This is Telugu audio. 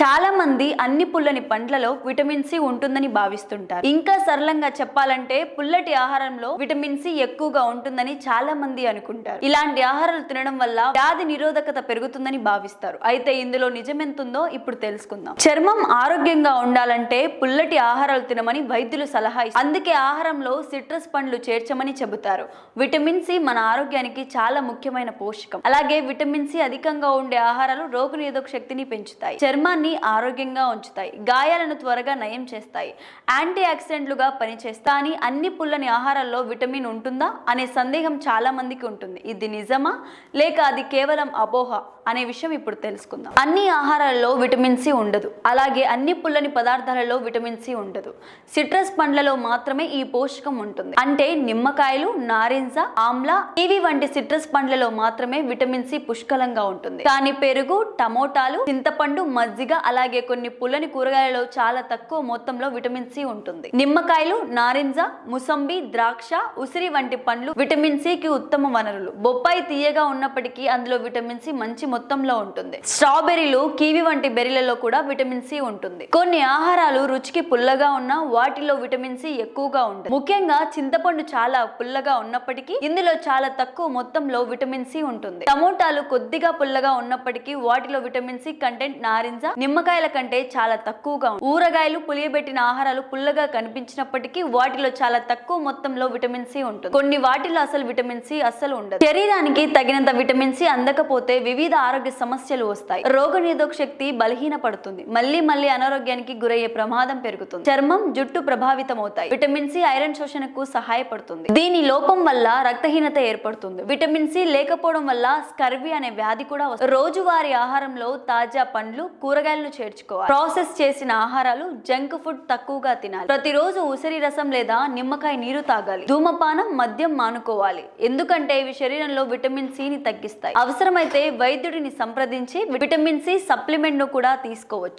చాలా మంది అన్ని పుల్లని పండ్లలో విటమిన్ సి ఉంటుందని భావిస్తుంటారు. ఇంకా సరళంగా చెప్పాలంటే పుల్లటి ఆహారంలో విటమిన్ సి ఎక్కువగా ఉంటుందని చాలా మంది అనుకుంటారు. ఇలాంటి ఆహారాలు తినడం వల్ల వ్యాధి నిరోధకత పెరుగుతుందని భావిస్తారు. అయితే ఇందులో నిజమెంతుందో ఇప్పుడు తెలుసుకుందాం. చర్మం ఆరోగ్యంగా ఉండాలంటే పుల్లటి ఆహారాలు తినమని వైద్యులు సలహా ఇస్తారు. అందుకే ఆహారంలో సిట్రస్ పండ్లు చేర్చమని చెబుతారు. విటమిన్ సి మన ఆరోగ్యానికి చాలా ముఖ్యమైన పోషకం. అలాగే విటమిన్ సి అధికంగా ఉండే ఆహారాలు రోగనిరోధక శక్తిని పెంచుతాయి. చర్మాన్ని ఆరోగ్యంగా ఉంచుతాయి గాయాలను త్వరగా నయం చేస్తాయి. యాంటీ ఆక్సిడెంట్లుగా పనిచేస్తా అని అన్ని పుల్లని ఆహారాల్లో విటమిన్ ఉంటుందా అనే సందేహం చాలా మందికి ఉంటుంది. ఇది నిజమా? లేక అది కేవలం అపోహ అనే విషయం ఇప్పుడు తెలుసుకుందాం. అన్ని ఆహారాల్లో విటమిన్ సి ఉండదు. అలాగే అన్ని పుల్లని పదార్థాలలో విటమిన్ సి ఉండదు. సిట్రస్ పండ్లలో మాత్రమే ఈ పోషకం ఉంటుంది. అంటే నిమ్మకాయలు నారింజ ఆమ్లా ఇవి వంటి సిట్రస్ పండ్లలో మాత్రమే విటమిన్ సి పుష్కలంగా ఉంటుంది. కానీ పెరుగు టమోటాలు చింతపండు మజ్జిగ అలాగే కొన్ని పుల్లని కూరగాయలలో చాలా తక్కువ మొత్తంలో విటమిన్ సి ఉంటుంది. నిమ్మకాయలు నారింజ ముసంబి ద్రాక్ష ఉసిరి వంటి పండ్లు విటమిన్ సి కి ఉత్తమ వనరులు. బొప్పాయి తీయగా ఉన్నప్పటికీ అందులో విటమిన్ సి మంచి మొత్తంలో ఉంటుంది. స్ట్రాబెర్రీలు కివి వంటి బెర్రీలలో కూడా విటమిన్ సి ఉంటుంది. కొన్ని ఆహారాలు రుచికి పుల్లగా ఉన్నా వాటిలో విటమిన్ సి ఎక్కువగా ఉంటుంది. ముఖ్యంగా చింతపండు చాలా పుల్లగా ఉన్నప్పటికీ ఇందులో చాలా తక్కువ మొత్తంలో విటమిన్ సి ఉంటుంది. టమోటాలు కొద్దిగా పుల్లగా ఉన్నప్పటికీ వాటిలో విటమిన్ సి కంటెంట్ నారింజ నిమ్మకాయల కంటే చాలా తక్కువగా ఉంది ఊరగాయలు పులియబెట్టిన ఆహారాలు పుల్లగా కనిపించినప్పటికీ వాటిలో చాలా తక్కువ మొత్తంలో విటమిన్ సి ఉంటుంది. కొన్ని వాటిలో అసలు విటమిన్ సి అస్సలు ఉండదు. శరీరానికి తగినంత విటమిన్ సి అందకపోతే వివిధ ఆరోగ్య సమస్యలు వస్తాయి. రోగ నిరోధక శక్తి బలహీనపడుతుంది. మళ్ళీ మళ్ళీ అనారోగ్యానికి గురయ్యే ప్రమాదం పెరుగుతుంది. చర్మం జుట్టు ప్రభావితం అవుతాయి విటమిన్ సి ఐరన్ శోషణకు సహాయపడుతుంది. దీని లోపం వల్ల రక్తహీనత ఏర్పడుతుంది. విటమిన్ సి లేకపోవడం వల్ల స్కర్వి అనే వ్యాధి కూడా వస్తుంది. రోజువారీ ఆహారంలో తాజా పండ్లు కూరగాయలు కూరగాయలను చేర్చుకోవాలి. ప్రాసెస్ చేసిన ఆహారాలు జంక్ ఫుడ్ తక్కువగా తినాలి. ప్రతిరోజు ఉసిరి రసం లేదా నిమ్మకాయ నీరు తాగాలి. ధూమపానం మద్యం మానుకోవాలి. ఎందుకంటే ఇవి శరీరంలో విటమిన్ సి ని తగ్గిస్తాయి. అవసరమైతే వైద్యుడిని సంప్రదించి విటమిన్ సి సప్లిమెంట్ను కూడా తీసుకోవచ్చు.